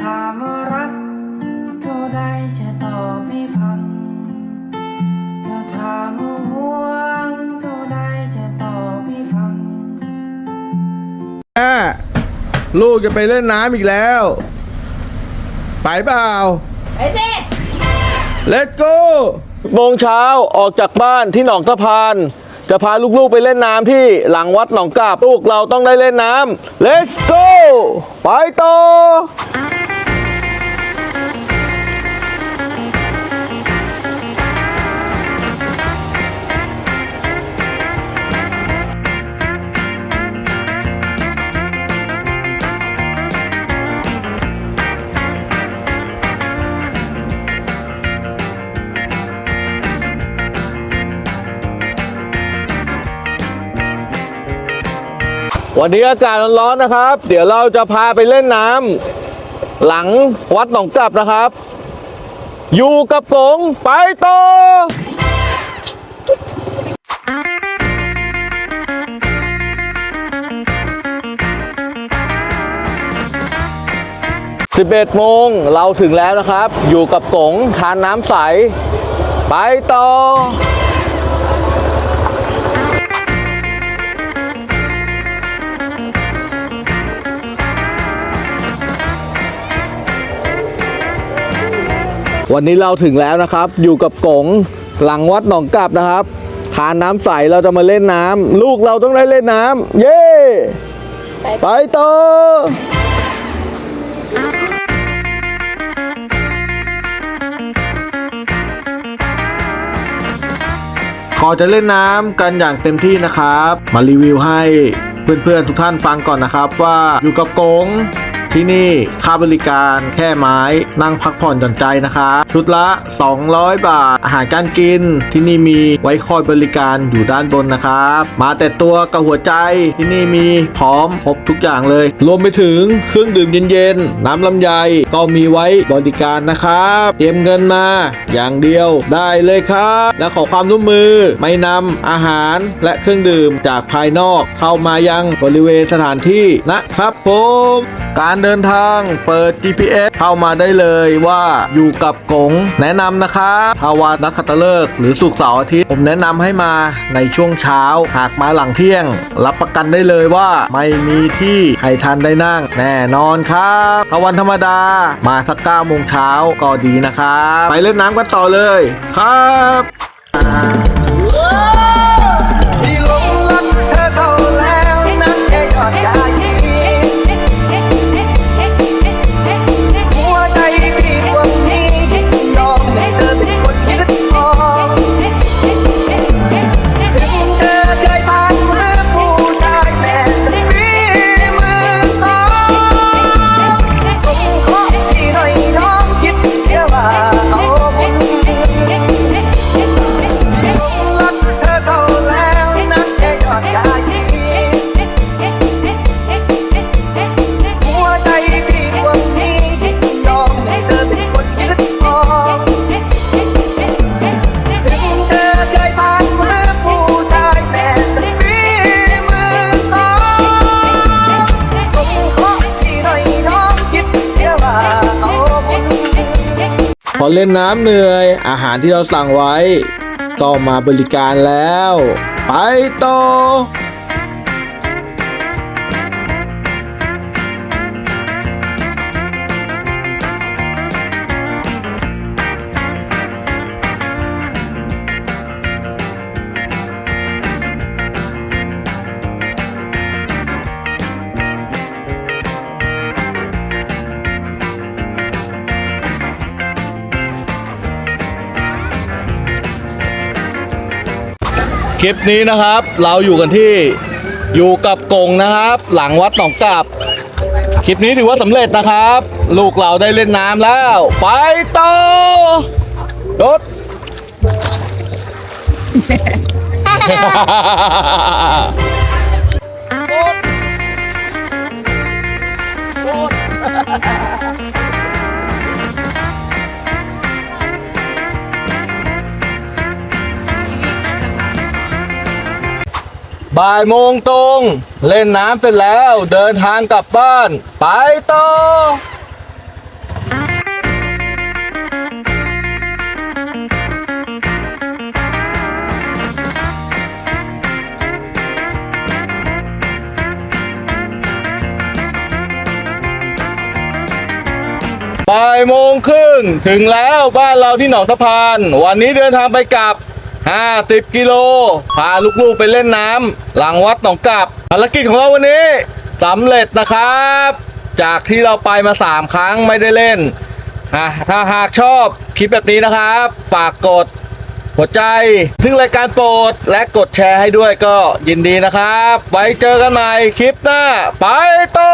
ถามว่ารัก เท่าใดจะตอบให้ฟัง เธอถามว่าห่วง เท่าใดจะตอบให้ฟัง แม่ลูกจะไปเล่นน้ำอีกแล้ว ไปเปล่า ไปสิ Let's go โมงเช้าออกจากบ้านที่หนองตะพาน จะพาลูกๆไปเล่นน้ำที่หลังวัดหนองกาบลูกเราต้องได้เล่นน้ำ Let's go ไปต่อ วันนี้อากาศร้อนๆนะครับ เดี๋ยวเราจะพาไปเล่นน้ำหลังวัดหนองกลับนะครับ อยู่กับกงไปต่อ11โมงเราถึงแล้วนะครับ อยู่กับกงทานน้ำใส ไปต่อ วันนี้เราถึงแล้วนะครับ อยู่กับกงหลังวัดหนองกลับนะครับทานน้ำใสเราจะมาเล่นน้ำลูกเราต้องได้เล่นน้ำเย้ไปต่อก่อนจะเล่นน้ำกันอย่างเต็มที่นะครับ มารีวิวให้เพื่อนๆทุกท่านฟังก่อนนะครับ ว่าอยู่กับกง ที่นี่ค่าบริการแค่ไม้นั่งพักผ่อนหย่อนใจนะครับ ชุดละ 200 บาท อาหารการกินที่นี่มีไว้คอยบริการอยู่ด้านบนนะครับ มาแต่ตัวกับหัวใจที่นี่มีพร้อมครบทุกอย่างเลย รวมไปถึงเครื่องดื่มเย็นๆ น้ำลำไยก็มีไว้บริการนะครับ เตรียมเงินมาอย่างเดียวได้เลยครับ และขอความร่วมมือไม่นำอาหารและเครื่องดื่มจากภายนอกเข้ามายังบริเวณสถานที่นะครับผมการเดินเดินทางเปิด GPS เข้ามาได้เลยว่าอยู่กับกง แนะนำนะครับถ้าวานักขัตฤกษ์หรือสุกเสาร์อาทิตย์ ผมแนะนำให้มาในช่วงเช้า หากมาหลังเที่ยง รับประกันได้เลยว่าไม่มีที่ให้ทันได้นั่ง แน่นอนครับถ้าวันธรรมดามาสักเก้าโมงเช้าก็ดีนะครับ ไปเล่นน้ำกันต่อเลยครับที่ พอเล่นน้ำเหนื่อย อาหารที่เราสั่งไว้ ก็มาบริการแล้ว ไปต่อ คลิปนี้นะครับ เราอยู่กันที่อยู่กับกงนะครับ หลังวัดหนองกาบคลิปนี้ถือว่าสำเร็จนะครับ ลูกเราได้เล่นน้ำแล้ว ไปต่อรถ บ่ายโมงตรง เล่นน้ำเสร็จแล้วเดินทางกลับบ้าน ไปต่อ บ่ายโมงครึ่งถึงแล้วบ้านเราที่หนองสะพาน วันนี้เดินทางไปกลับ 50กิโล พาลูกๆไปเล่นน้ำหลังวัดหนองกลับภารกิจของเราวันนี้สำเร็จนะครับ จากที่เราไปมา 3 ครั้งไม่ได้เล่นถ้าหากชอบคลิปแบบนี้นะครับ ฝากกดหัวใจถึงรายการโปรดและกดแชร์ให้ด้วยก็ยินดีนะครับ ไว้เจอกันใหม่คลิปหน้า ไปต่อ